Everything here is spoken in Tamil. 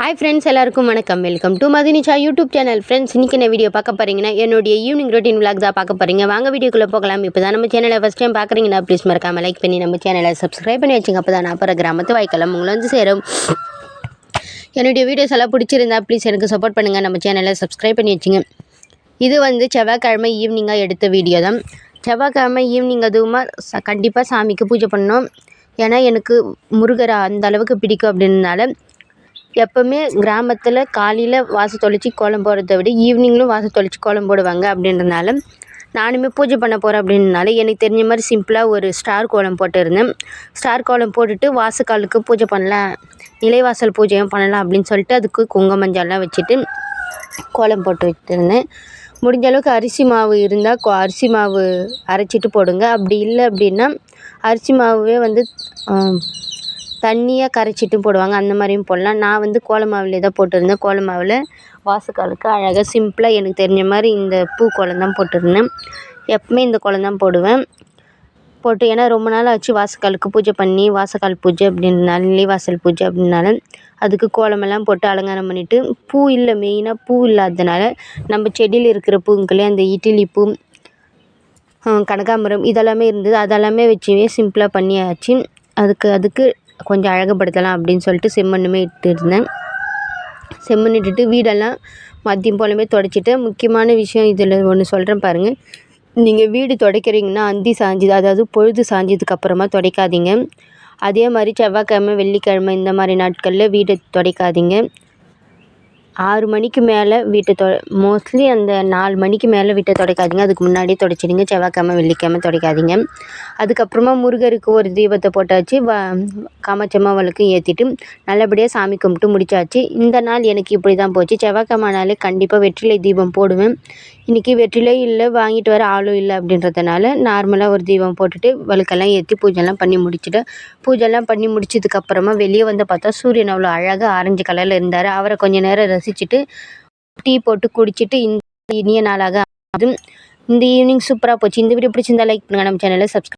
ஹாய் ஃப்ரெண்ட்ஸ் எல்லாருக்கும் வணக்கம். வெல்கம் டு மதுனிச்சா யூடியூப் சேனல் ஃப்ரெண்ட்ஸ் இன்றைக்கி என்ன வீடியோ பார்க்க போகிறீங்கன்னா என்னுடைய ஈவினிங் ரொட்டீன் விளாக் தான் பார்க்க போகிறீங்க வாங்க வீடியோக்குள்ளே போகலாம். இப்போ தான் நம்ம சேனலை ஃபஸ்ட் டைம் பார்க்குறீங்கன்னா ப்ளீஸ் மறக்காம லைக் பண்ணி நம்ம சேனலை சப்ஸ்கிரைப் பண்ணி வச்சுங்க. அப்போ தான் நான் அப்புறம் கிராமத்து வாய்க்கலாம் உங்களை வந்து சேரும். என்னுடைய வீடியோஸ் எல்லாம் பிடிச்சிருந்தா ப்ளீஸ் எனக்கு சப்போர்ட் பண்ணுங்கள் நம்ம சேனலை சப்ஸ்கிரைப் பண்ணி வச்சுங்க. இது வந்து செவ்வாய்க்கிழமை ஈவினிங்காக எடுத்த வீடியோ தான். செவ்வாய்க்கிழமை ஈவினிங் அதுவுமா கண்டிப்பாக சாமிக்கு பூஜை பண்ணோம் ஏன்னா எனக்கு முருகரை அந்த அளவுக்கு பிடிக்கும் அப்படின்னால எப்போவுமே கிராமத்தில் காலையில் வாச தொளிச்சு கோலம் போடுறத விட ஈவினிங்லும் வாசல் தொளிச்சு கோலம் போடுவாங்க அப்படின்றனால நானுமே பூஜை பண்ண போகிறேன் அப்படின்றனால எனக்கு தெரிஞ்ச மாதிரி சிம்பிளாக ஒரு ஸ்டார் கோலம் போட்டிருந்தேன். ஸ்டார் கோலம் போட்டுட்டு வாசக்காலுக்கு பூஜை பண்ணலாம் நிலைவாசல் பூஜையும் பண்ணலாம் அப்படின்னு சொல்லிட்டு அதுக்கு குங்கும மஞ்சள்லாம் வச்சுட்டு கோலம் போட்டு வச்சுருந்தேன். முடிஞ்ச அளவுக்கு அரிசி மாவு இருந்தால் கோ அரிசி மாவு அரைச்சிட்டு போடுங்க. அப்படி இல்லை அப்படின்னா அரிசி மாவே வந்து தண்ணியாக கரைச்சிட்டு போடுவாங்க. அந்த மாதிரியும் போடலாம். நான் வந்து கோல மாவில் தான் போட்டிருந்தேன். கோல மாவில் வாசக்காலுக்கு அழகாக சிம்பிளாக எனக்கு தெரிஞ்ச மாதிரி இந்த பூ கோலம் தான் போட்டிருந்தேன். எப்பவுமே இந்த கோலம் தான் போடுவேன். போட்டு ஏன்னா ரொம்ப நாள் ஆச்சு வாசக்காலுக்கு பூஜை பண்ணி வாசக்கால் பூஜை அப்படின்றனால நிலைவாசல் பூஜை அப்படின்றனால அதுக்கு கோலமெல்லாம் போட்டு அலங்காரம் பண்ணிவிட்டு பூ இல்லை மெயினாக பூ இல்லாததுனால நம்ம செடியில் இருக்கிற பூங்களே அந்த இட்டிலி பூ கனகாம்பரம் இதெல்லாமே இருந்தது. அதெல்லாமே வச்சுமே சிம்பிளாக பண்ணியாச்சு. அதுக்கு அதுக்கு கொஞ்சம் அழகுபடுத்தலாம் அப்படின்னு சொல்லிட்டு செம்மண்ணுமே இட்டுருந்தேன். செம்மண் இட்டுட்டு வீடெல்லாம் மதியம் போலமே துடைச்சிட்டு முக்கியமான விஷயம் இதில் ஒன்று சொல்கிறேன் பாருங்கள் நீங்கள் வீடு துடைக்கிறீங்கன்னா அந்தி சாஞ்சிது அதாவது பொழுது சாஞ்சதுக்கப்புறமா துடைக்காதீங்க. அதே மாதிரி செவ்வாய்க்கிழமை வெள்ளிக்கிழமை இந்த மாதிரி நாட்களில் வீடை துடைக்காதீங்க. ஆறு மணிக்கு மேலே வீட்டை தொ மோஸ்ட்லி அந்த நாலு மணிக்கு மேலே வீட்டை துடைக்காதீங்க. அதுக்கு முன்னாடியே துடைச்சிடுங்க. செவ்வாய்க்கிழமை வெள்ளிக்கிழமை துடைக்காதீங்க. அதுக்கப்புறமா முருகருக்கு ஒரு தீபத்தை போட்டாச்சு. வ காமாட்சியம்மா ஏற்றிட்டு நல்லபடியாக சாமி கும்பிட்டு முடிச்சாச்சு. இந்த நாள் எனக்கு இப்படி தான் போச்சு. செவ்வாய்க்கிழமை நாளே கண்டிப்பாக வெற்றிலை தீபம் போடுவேன். இன்றைக்கி வெற்றிலை இல்லை வாங்கிட்டு வர ஆளும் இல்லை அப்படின்றதுனால நார்மலாக ஒரு தீபம் போட்டுட்டு வழுக்கெல்லாம் ஏற்றி பூஜைலாம் பண்ணி முடிச்சுட்டு பூஜைலாம் பண்ணி முடிச்சதுக்கப்புறமா வெளியே வந்து பார்த்தா சூரியன் அவ்வளோ அழகாக ஆரஞ்சு கலரில் இருந்தார். அவரை கொஞ்ச நேரம் ரசிச்சுட்டு டீ போட்டு குடிச்சிட்டு இந்த இனிய நாளாக அதுவும் இந்த ஈவினிங் சூப்பராக போச்சு. இந்த வீடியோ பிடிச்சிருந்தா லைக் பண்ணுங்கள் நம்ம சேனலை சப்ஸ்கிரைப்